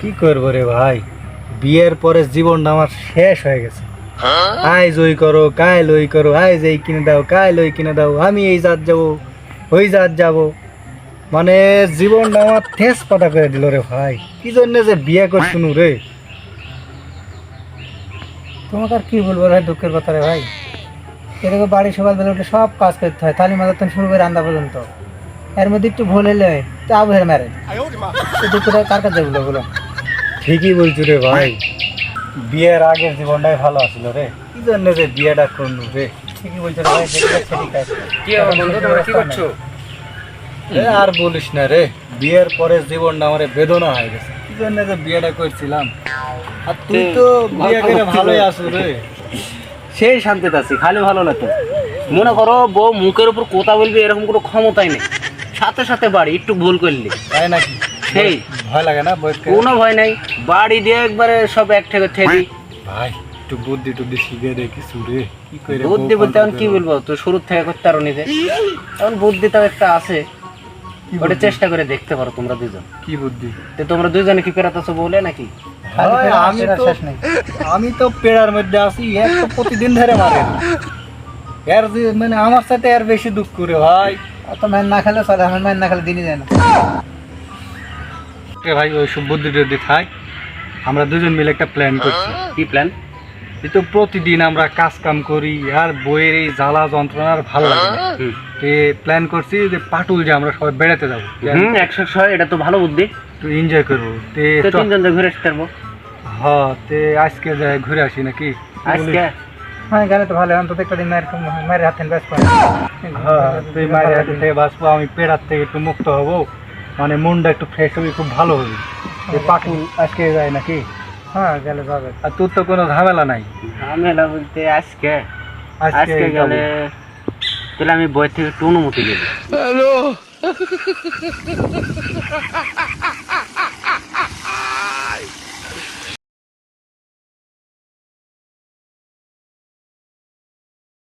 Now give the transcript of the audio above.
কি করব রে ভাই? বিয়ের পরে জীবনটা আমার শেষ হয়ে গেছে। আজ ওই করো কাল ওই করো আজ এই কিনে দাও কাল ওই কিনে দাও আমি এই জাত যাব ওই জাত যাব। মানে জীবনটা আমার ঠেস পাতা করে দিল রে ভাই। কি জন্য যে বিয়ে করছুনু রে? তোমাকে আর কি বলব ভাই দুঃখের কথা রে ভাই? এরকম বাড়ি সকালবেলা উঠে সব কাজ করতে হয় মাজার থেকে শুরু করে রান্না পর্যন্ত। এর মধ্যে একটু ভুল এলে তা আবহের মেরে। দুঃখটা কার কাছে বলো বলো? ঠিকই বলছো রে ভাই। বিয়ের আগের জীবনটাই ভালো আছিল রে। কি জন্য যে বিয়েটা করলু রে? ঠিকই বলছো রে ভাই কি বন্ধু তোমরা কি করছ? আর বলিস না রে বিয়ের পরে জীবনটা আমার বেদনা হয়ে গেছে। কি জন্য যে বিয়েটা করছিলাম? আর তুই তো বিয়ে করে ভালোই আছো রে। সেই শান্তিতে আছি খালি ভালো না তো মনে করো বউ মুখের উপর কথা বলবি এরকম কোনো ক্ষমতাই নেই। সাথে সাথে বাড়ি একটু ভুল করলি। তাই নাকি? সেই। ভয় লাগে না কোনো ভয় নাই। বাড়ি দিয়ে একবারে সব এক থেকে ঠেকি ভাই একটু বুদ্ধি টুদ্ধি শিখে রে কিছু রে। কি করে বুদ্ধি বলতে এখন কি বলব? তো শুরু থেকে করতে পারো নিজে। এখন বুদ্ধি তাও একটা আছে। ওটা চেষ্টা করে দেখতে পারো তোমরা দুজন। কি বুদ্ধি? তো তোমরা দুজনে কি পেরাতেছো বলে নাকি? আমি তো শেষ নেই। আমি তো পেড়ার মধ্যে আছি এর তো প্রতিদিন ধরে মারে। এর মানে আমার সাথে আর বেশি দুঃখ করে ভাই। অত ম্যান না খেলে চলে আমার ম্যান না খেলে দিনই যায় না। ভাই ওই সব বুদ্ধি টুদ্ধি থাক। আমরা দুজন মিলে একটা প্ল্যান করছি। কি প্ল্যান এই তো প্রতিদিন আমরা কাজ কাম করি আর বইয়ের এই জ্বালা যন্ত্রণা আর ভালো লাগে না। তে প্ল্যান করছি যে পাটুল যে আমরা সবাই বেড়াতে যাব। হুম একশো ছয় এটা তো ভালো বুদ্ধি। একটু এনজয় করব। তে তো তিনজন ঘুরে আসতে পারব। হ্যাঁ তে আজকে যাই ঘুরে আসি নাকি? আজকে? হ্যাঁ গেলে তো ভালো অন্তত একটা দিন মায়ের হাতে ব্যস্ত হ্যাঁ। তুই মায়ের হাতে থেকে বাঁচবো আমি পেড়ার থেকে একটু মুক্ত হব। মানে মনটা একটু ফ্রেশ হবে খুব ভালো হবে। যে পাটুল আজকে যায় নাকি? হ্যাঁ গেলে যাবে। আর তোর তো কোনো ঝামেলা নাই? ঝামেলা বলতে আজকে। আজকে গেলে তাহলে আমি বই থেকে একটু অনুমতি নেব